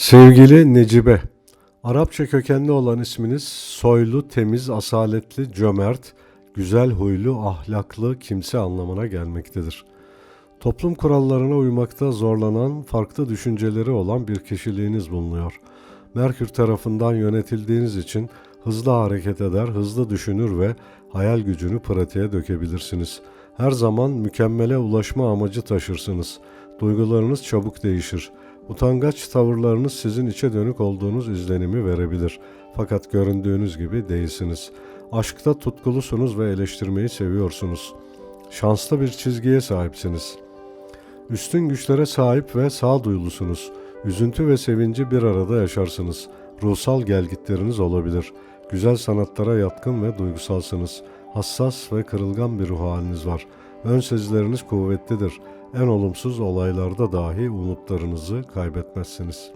Sevgili Necibe, Arapça kökenli olan isminiz soylu, temiz, asaletli, cömert, güzel huylu, ahlaklı kimse anlamına gelmektedir. Toplum kurallarına uymakta zorlanan, farklı düşünceleri olan bir kişiliğiniz bulunuyor. Merkür tarafından yönetildiğiniz için hızlı hareket eder, hızlı düşünür ve hayal gücünü pratiğe dökebilirsiniz. Her zaman mükemmele ulaşma amacı taşırsınız. Duygularınız çabuk değişir. Utangaç tavırlarınız sizin içe dönük olduğunuz izlenimi verebilir. Fakat göründüğünüz gibi değilsiniz. Aşkta tutkulusunuz ve eleştirmeyi seviyorsunuz. Şanslı bir çizgiye sahipsiniz. Üstün güçlere sahip ve sağduyulusunuz. Üzüntü ve sevinci bir arada yaşarsınız. Ruhsal gelgitleriniz olabilir. Güzel sanatlara yatkın ve duygusalsınız. Hassas ve kırılgan bir ruh haliniz var. Ön sezileriniz kuvvetlidir. En olumsuz olaylarda dahi umutlarınızı kaybetmezsiniz.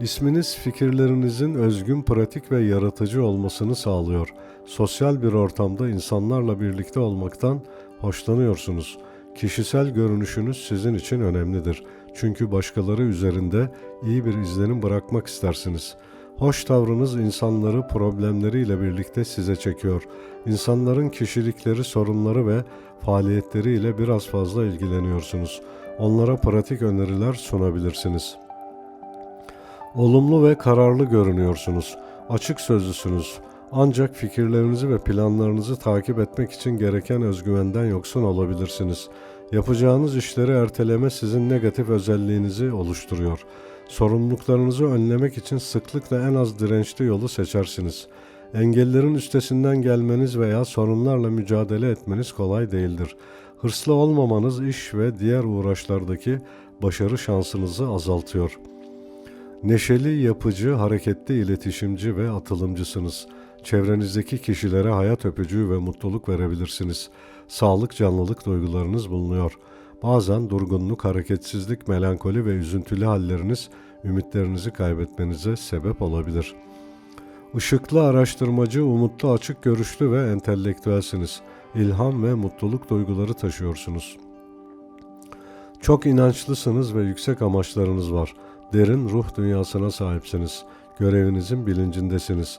İsminiz fikirlerinizin özgün, pratik ve yaratıcı olmasını sağlıyor. Sosyal bir ortamda insanlarla birlikte olmaktan hoşlanıyorsunuz. Kişisel görünüşünüz sizin için önemlidir. Çünkü başkaları üzerinde iyi bir izlenim bırakmak istersiniz. Hoş tavrınız insanları problemleriyle birlikte size çekiyor. İnsanların kişilikleri, sorunları ve faaliyetleriyle biraz fazla ilgileniyorsunuz. Onlara pratik öneriler sunabilirsiniz. Olumlu ve kararlı görünüyorsunuz. Açık sözlüsünüz. Ancak fikirlerinizi ve planlarınızı takip etmek için gereken özgüvenden yoksun olabilirsiniz. Yapacağınız işleri erteleme sizin negatif özelliğinizi oluşturuyor. Sorumluluklarınızı önlemek için sıklıkla en az dirençli yolu seçersiniz. Engellerin üstesinden gelmeniz veya sorunlarla mücadele etmeniz kolay değildir. Hırslı olmamanız iş ve diğer uğraşlardaki başarı şansınızı azaltıyor. Neşeli, yapıcı, hareketli, iletişimci ve atılımcısınız. Çevrenizdeki kişilere hayat öpücüğü ve mutluluk verebilirsiniz. Sağlık, canlılık duygularınız bulunuyor. Bazen durgunluk, hareketsizlik, melankoli ve üzüntülü halleriniz ümitlerinizi kaybetmenize sebep olabilir. Işıklı araştırmacı, umutlu, açık görüşlü ve entelektüelsiniz. İlham ve mutluluk duyguları taşıyorsunuz. Çok inançlısınız ve yüksek amaçlarınız var. Derin ruh dünyasına sahipsiniz. Görevinizin bilincindesiniz.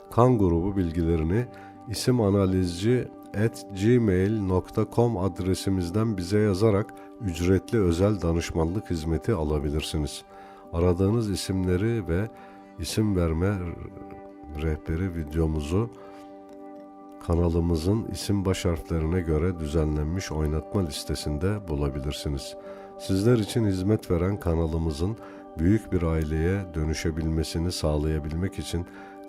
kan grubu bilgilerini isim analizci at gmail.com adresimizden bize yazarak ücretli özel danışmanlık hizmeti alabilirsiniz. Aradığınız isimleri ve isim verme rehberi videomuzu kanalımızın isim baş harflerine göre düzenlenmiş oynatma listesinde bulabilirsiniz. Sizler için hizmet veren kanalımızın büyük bir aileye dönüşebilmesini sağlayabilmek için